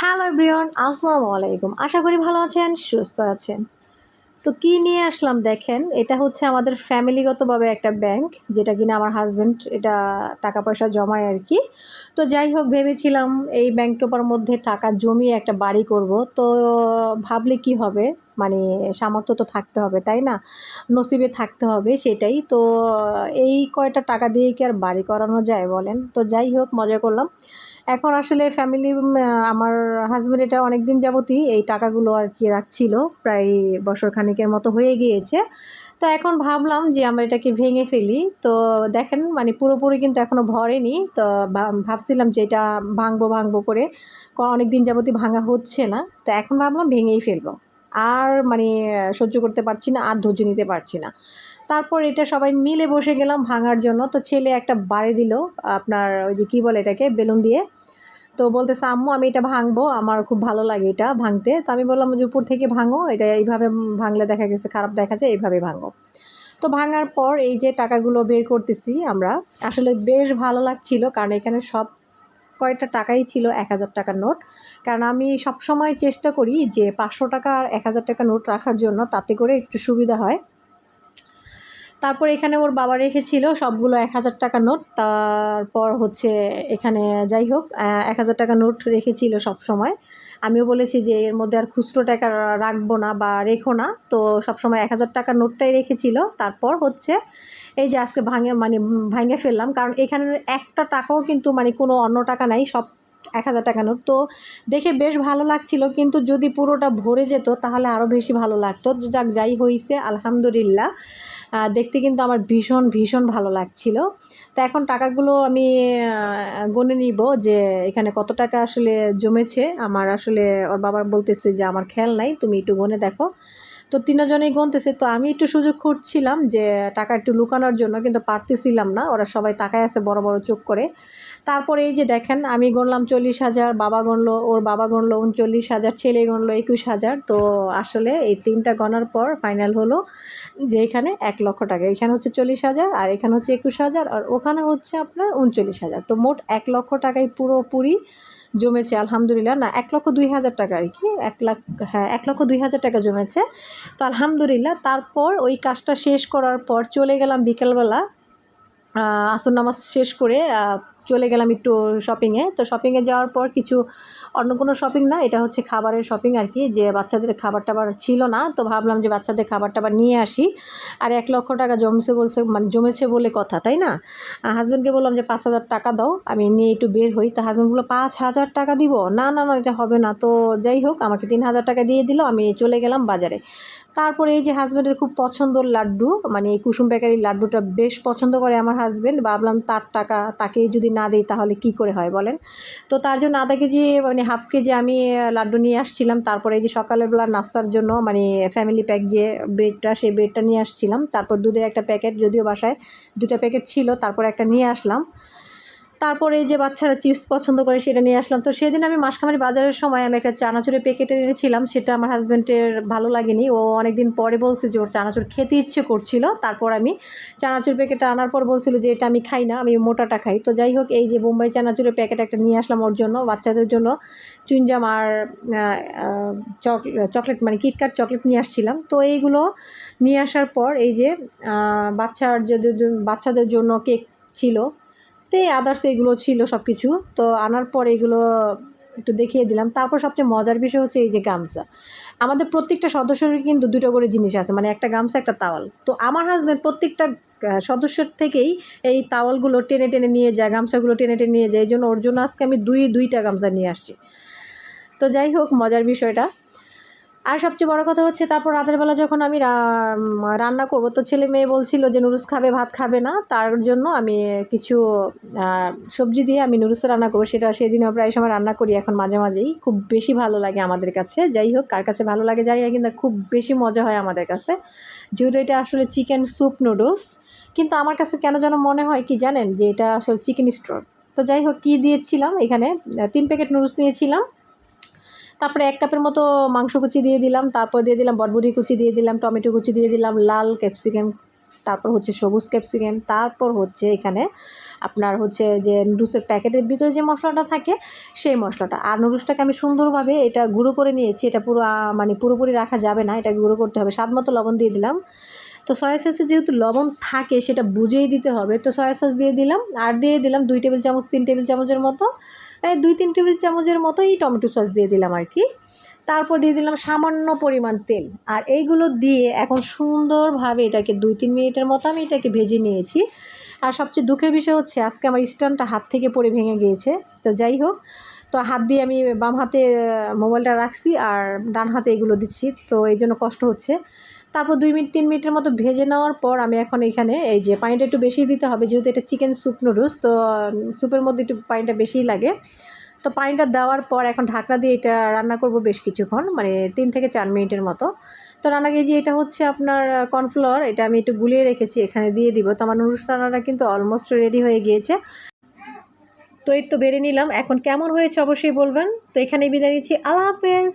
Hello everyone, আসসালামু আলাইকুম। আশা করি ভালো আছেন, সুস্থ আছেন। তো কি নিয়ে আসলাম দেখেন, এটা হচ্ছে আমাদের ফ্যামিলিগতভাবে একটা ব্যাংক, যেটা কিনা আমার হাজব্যান্ড এটা টাকা পয়সা জমায় আর কি। তো যাই হোক, ভেবেছিলাম এই ব্যাংক টোপার মধ্যে টাকা জমিয়ে একটা বাড়ি করব। তো ভাবলে কি হবে? মানে সামর্থ্য তো থাকতে হবে, তাই না? নসিবে থাকতে হবে সেটাই। তো, এই কয়টা টাকা দিয়ে কি আর বাড়ি করানো যায় বলেন? তো যাই হোক, মজা করলাম। এখন আসলে ফ্যামিলি আমার হাজব্যান্ড এটা অনেক দিন যাবতই এই টাকাগুলো আর কি রাখছিল, প্রায় বছর খানিকের মতো হয়ে গিয়েছে। তো এখন ভাবলাম যে আমরা এটাকে ভেঙে ফেলি। তো দেখেন মানে পুরোপুরি কিন্তু এখনও ভরেনি। তো ভাবছিলাম যে এটা ভাঙবো ভাঙবো করে অনেক দিন যাবতই ভাঙা হচ্ছে না। তো এখন ভাবলাম ভেঙেই ফেলব। আর মানে সহ্য করতে পারছি না, আর ধৈর্য নিতে পারছি না। তারপর এটা সবাই মিলে বসে গেলাম ভাঙার জন্য। তো ছেলে একটা বাড়ি দিল, আপনার ওই যে কী বলে এটাকে, বেলুন দিয়ে। তো বলতে আম্মু, আমি এটা ভাঙবো, আমার খুব ভালো লাগে এটা ভাঙতে। তো আমি বললাম, যে উপর থেকে ভাঙো, এটা এইভাবে ভাঙলে দেখা গেছে, খারাপ দেখা যায় এইভাবে ভাঙো। তো ভাঙার পর এই যে টাকাগুলো বের করতেছি আমরা, আসলে বেশ ভালো লাগছিল, কারণ এখানে সব কয়টা টাকাই ছিল এক হাজার টাকার নোট। কারণ আমি সব সময় চেষ্টা করি যে পাঁচশো টাকা আর এক হাজার টাকা নোট রাখার জন্য, তাতে করে একটু সুবিধা হয়। তারপর এখানে ওর বাবা রেখেছিল সবগুলো এক হাজার টাকা নোট। তারপর হচ্ছে এখানে যাই হোক এক হাজার টাকা নোট রেখেছিল সব সময় আমিও বলেছি যে এর মধ্যে আর খুচরো টাকা রাখব না বা রেখো না। তো সব সময় এক হাজার টাকার নোটটাই রেখেছিল। তারপর হচ্ছে এই যে আজকে ভাঙে মানে ভাঙে ফেললাম। কারণ এখানে একটা টাকাও কিন্তু মানে কোনো অন্য টাকা নাই। সব এক হাজার টাকা নোট। তো দেখে বেশ ভালো লাগছিল, কিন্তু যদি পুরোটা ভরে যেত তাহলে আরও বেশি ভালো লাগতো। যাক, যাই হয়েছে আলহামদুলিল্লাহ। দেখতে কিন্তু আমার ভীষণ ভীষণ ভালো লাগছিল। তো এখন টাকাগুলো আমি গুনে নিব যে এখানে কত টাকা আসলে জমেছে। আমার আসলে, ওর বাবার বলতেছে যে আমার খেয়াল নাই, তুমি একটু গুনে দেখো। তো তিনজনেই গুনতেছে তো আমি একটু সুযোগ খুঁজছিলাম যে টাকা একটু লুকানোর জন্য, কিন্তু পারতেছিলাম না। ওরা সবাই তাকায় আছে বড় বড় চোখ করে। তারপরে এই যে দেখেন, আমি গুনলাম চল্লিশ হাজার বাবা গুনলো ওর বাবা গুনলো উনচল্লিশ হাজার, ছেলে গুনলো একুশ হাজার। তো আসলে এই তিনটা গণার পর ফাইনাল হলো যে এখানে এক লক্ষ টাকা। এখানে হচ্ছে চল্লিশ হাজার আর এখানে হচ্ছে একুশ হাজার আর ওখানে হচ্ছে আপনার উনচল্লিশ হাজার। তো মোট এক লক্ষ টাকাই পুরোপুরি জমেছে, আলহামদুলিল্লাহ। না, এক লক্ষ দুই হাজার টাকা আর কি, এক লাখ হ্যাঁ এক লক্ষ দুই হাজার টাকা জমেছে। তো আলহামদুলিল্লাহ, তারপর ওই কাজটা শেষ করার পর চলে গেলাম বিকেলবেলা আসর নামাজ শেষ করে চলে গেলাম একটু শপিংয়ে তো শপিংয়ে যাওয়ার পর কিছু অন্য কোনো শপিং না, এটা হচ্ছে খাবারের শপিং আর কি যে বাচ্চাদের খাবার টাবার ছিল না, তো ভাবলাম যে বাচ্চাদের খাবার টাবার নিয়ে আসি। আর এক লক্ষ টাকা জমছে বলছে মানে জমেছে বলে কথা, তাই না? হাজব্যান্ডকে বললাম যে, পাঁচ হাজার টাকা দাও, আমি নিয়ে একটু বের হই। তা হাজব্যান্ড বলল, পাঁচ হাজার টাকা দিব? না না না, এটা হবে না। তো যাই হোক, আমাকে তিন হাজার টাকা দিয়ে দিল, আমি চলে গেলাম বাজারে। তারপরে এই যে হাজব্যান্ডের খুব পছন্দর লাড্ডু মানে এই কুসুম বেকারির লাড্ডুটা বেশ পছন্দ করে আমার হাজব্যান্ড ভাবলাম তার টাকা তাকে যদি না দিই তাহলে কি করে হয় বলেন? তো তার জন্য আধা কেজি মানে হাফ কেজি আমি লাড্ডু নিয়ে আসছিলাম। তারপরে এই যে সকালবেলা নাস্তার জন্য মানে ফ্যামিলি প্যাক যে বেডটা, সেই বেডটা নিয়ে আসছিলাম। তারপর দুধের একটা প্যাকেট, যদিও বাসায় দুটা প্যাকেট ছিল, তারপর একটা নিয়ে আসলাম। তারপরে এই যে বাচ্চারা চিপস পছন্দ করে সেটা নিয়ে আসলাম। তো সেদিন আমি মাসকামারি বাজারের সময় আমি একটা চানাচুরের প্যাকেট এনেছিলাম, সেটা আমার হাজব্যান্ডের ভালো লাগেনি। ও অনেকদিন পরে বলছে যে ওর চানাচুর খেতে ইচ্ছে করছিল। তারপর আমি চানাচুর প্যাকেটটা আনার পর বলছিল যে এটা আমি খাই না, আমি মোটাটা খাই। তো যাই হোক, এই যে বোম্বাই চানাচুরের প্যাকেট একটা নিয়ে আসলাম ওর জন্য, বাচ্চাদের জন্য চুইনজাম আর চকলেট মানে কিটকাট চকলেট নিয়ে আসছিলাম। তো এইগুলো নিয়ে আসার পর এই যে বাচ্চার বাচ্চাদের জন্য কেক ছিল তো এই আদার্স এগুলো ছিল সব কিছু তো আনার পর এগুলো একটু দেখিয়ে দিলাম। তারপর সবচেয়ে মজার বিষয় হচ্ছে এই যে গামছা। আমাদের প্রত্যেকটা সদস্যের কিন্তু দুটো করে জিনিস আছে। মানে একটা গামছা, একটা তাওয়াল। তো আমার হাজব্যান্ড প্রত্যেকটা সদস্যের থেকেই এই তাওয়ালগুলো টেনে টেনে নিয়ে যায়, গামছাগুলো টেনে টেনে নিয়ে যায়। এই জন্য ওর জন্য আজকে আমি দুই, দুইটা গামছা নিয়ে আসছি। তো যাই হোক, মজার বিষয়টা। আর সবচেয়ে বড় কথা হচ্ছে তারপর রাতের বেলা যখন আমি রান্না করব, তো ছেলে মেয়ে বলছিল যে নুডলস খাবে, ভাত খাবে না। তার জন্য আমি কিছু সবজি দিয়ে আমি নুডলস রান্না করব। সেটা সেদিনও প্রায় সময় রান্না করি এখন মাঝে মাঝেই। খুব বেশি ভালো লাগে আমাদের কাছে। যাই হোক, কার কাছে ভালো লাগে জানি না, কিন্তু খুব বেশি মজা হয় আমাদের কাছে। যেহেতু এটা আসলে চিকেন স্যুপ নুডলস, কিন্তু আমার কাছে কেন যেন মনে হয় কি জানেন, যে এটা আসলে চিকেন স্টোর তো যাই হোক, কী দিয়েছিলাম এখানে? তিন প্যাকেট নুডলস নিয়েছিলাম। তারপরে এক কাপের মতো মাংস কুচি দিয়ে দিলাম, তারপর দিয়ে দিলাম বটবুটি কুচি দিয়ে দিলাম, টমেটো কুচি দিয়ে দিলাম, লাল ক্যাপসিকাম, তারপর হচ্ছে সবুজ ক্যাপসিকাম, তারপর হচ্ছে এখানে আপনার হচ্ছে যে নুডলসের প্যাকেটের ভিতরে যে মশলাটা থাকে সেই মশলাটা। আর নুডলসটাকে আমি সুন্দরভাবে এটা গুঁড়ো করে নিয়েছি, এটা পুরো মানে পুরোপুরি রাখা যাবে না, এটা গুঁড়ো করতে হবে। স্বাদ মতো লবণ দিয়ে দিলাম। তো সয়া সসে যেহেতু লবণ থাকে, সেটা বুঝেই দিতে হবে। তো সয়া সস দিয়ে দিলাম, আর দিয়ে দিলাম দুই টেবিল চামচ, তিন টেবিল চামচের মতো। এই দুই, তিন টেবিল চামচের মতোই টমেটো সস দিয়ে দিলাম আর কি। তারপর দিয়ে দিলাম সামান্য পরিমাণ তেল। আর এইগুলো দিয়ে এখন সুন্দরভাবে এটাকে দুই তিন মিনিটের মতো আমি এটাকে ভেজে নিয়েছি। আর সবচেয়ে দুঃখের বিষয় হচ্ছে, আজকে আমার স্ট্যান্ডটা হাত থেকে পড়ে ভেঙে গিয়েছে। তো যাই হোক, তো হাত দিয়ে আমি বাম হাতে মোবাইলটা রাখছি আর ডান হাতে এগুলো দিচ্ছি। তো এই জন্য কষ্ট হচ্ছে। তারপর দুই মিনিট, তিন মিনিটের মতো ভেজে নেওয়ার পর আমি এখন এখানে এই যে পানিটা একটু বেশি দিতে হবে, যেহেতু এটা চিকেন স্যুপ নুডলস, তো স্যুপের মধ্যে একটু পানিটা বেশিই লাগে। তো পানিটা দেওয়ার পর এখন ঢাকনা দিয়ে এটা রান্না করব বেশ কিছুক্ষণ মানে তিন থেকে চার মিনিটের মতো। তো রান্না যে এটা হচ্ছে আপনার কর্নফ্লাওয়ার এটা আমি একটু গুলিয়ে রেখেছি, এখানে দিয়ে দিব। তো আমার নুডলস রান্নাটা কিন্তু অলমোস্ট রেডি হয়ে গিয়েছে। তো এই তো বেড়ে নিলাম। এখন কেমন হয়েছে অবশ্যই বলবেন। তো এখানে বিদায় নিচ্ছি। আল্লাহ হাফেজ।